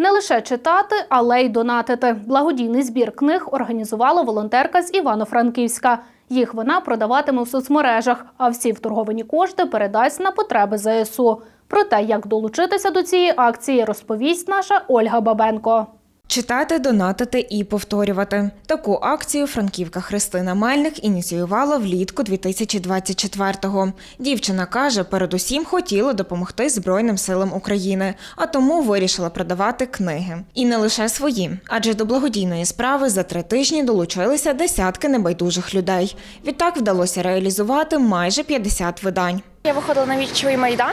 Не лише читати, але й донатити. Благодійний збір книг організувала волонтерка з Івано-Франківська. Їх вона продаватиме в соцмережах, а всі вторговані кошти передасть на потреби ЗСУ. Про те, як долучитися до цієї акції, розповість наша Ольга Бабенко. Читати, донатити і повторювати. Таку акцію франківка Христина Мельник ініціювала влітку 2024-го. Дівчина каже, передусім хотіла допомогти Збройним силам України, а тому вирішила продавати книги. І не лише свої, адже до благодійної справи за три тижні долучилися десятки небайдужих людей. Відтак вдалося реалізувати майже 50 видань. Я виходила на вічовий майдан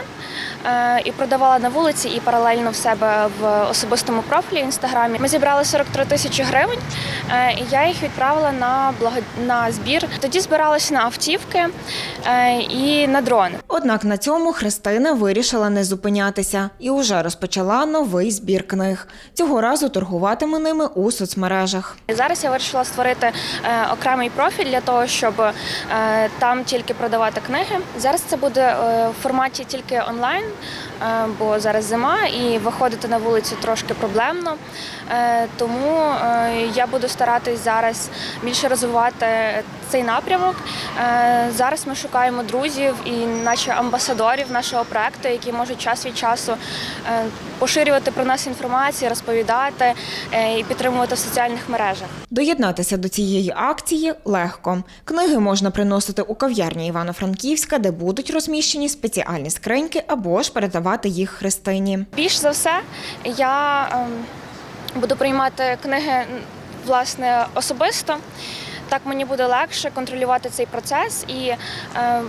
е, і продавала на вулиці і паралельно в себе в особистому профілі в інстаграмі. Ми зібрали 43 тисячі гривень, е, і я їх відправила на благо... на збір. Тоді збиралися на автівки е, і на дрони. Однак на цьому Христина вирішила не зупинятися і уже розпочала новий збір книг. Цього разу торгуватиме ними у соцмережах. Зараз я вирішила створити окремий профіль для того, щоб там тільки продавати книги. Зараз це буде е, в форматі тільки онлайн, е, бо зараз зима і виходити на вулицю трошки проблемно. Е, тому я буду старатись зараз більше розвивати цей напрямок. Зараз ми шукаємо друзів і наче амбасадорів нашого проекту, які можуть час від часу поширювати про нас інформацію, розповідати і підтримувати в соціальних мережах. Доєднатися до цієї акції легко. Книги можна приносити у кав'ярні Івано-Франківська, де будуть розміщені спеціальні скриньки або ж передавати їх Христині. Більш за все, я ем, буду приймати книги власне особисто. Так мені буде легше контролювати цей процес. І е,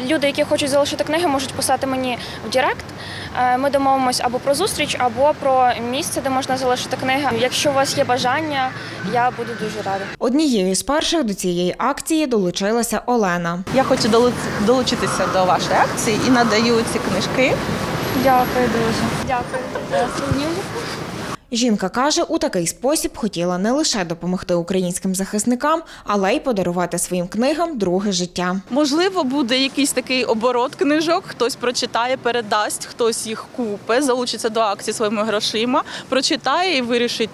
люди, які хочуть залишити книги, можуть писати мені в Директ. Е, Ми домовимось або про зустріч, або про місце, де можна залишити книги. Якщо у вас є бажання, я буду дуже рада. Однією з перших до цієї акції долучилася Олена. Я хочу долу- долучитися до вашої акції і надаю ці книжки. Дякую дуже. Дякую. Жінка каже, у такий спосіб хотіла не лише допомогти українським захисникам, але й подарувати своїм книгам друге життя. Можливо, буде якийсь такий оборот книжок, хтось прочитає, передасть, хтось їх купить, залучиться до акції своїми грошима, прочитає і вирішить.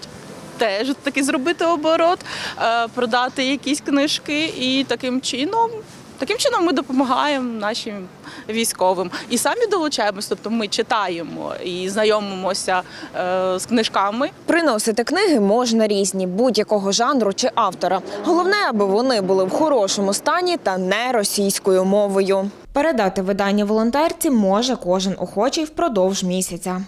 Теж таки зробити оборот, е, продати якісь книжки, і таким чином, таким чином ми допомагаємо нашим військовим і самі долучаємось. Тобто ми читаємо і знайомимося е, з книжками. Приносити книги можна різні, будь-якого жанру чи автора. Головне, аби вони були в хорошому стані та не російською мовою. Передати видання волонтерці може кожен охочий впродовж місяця.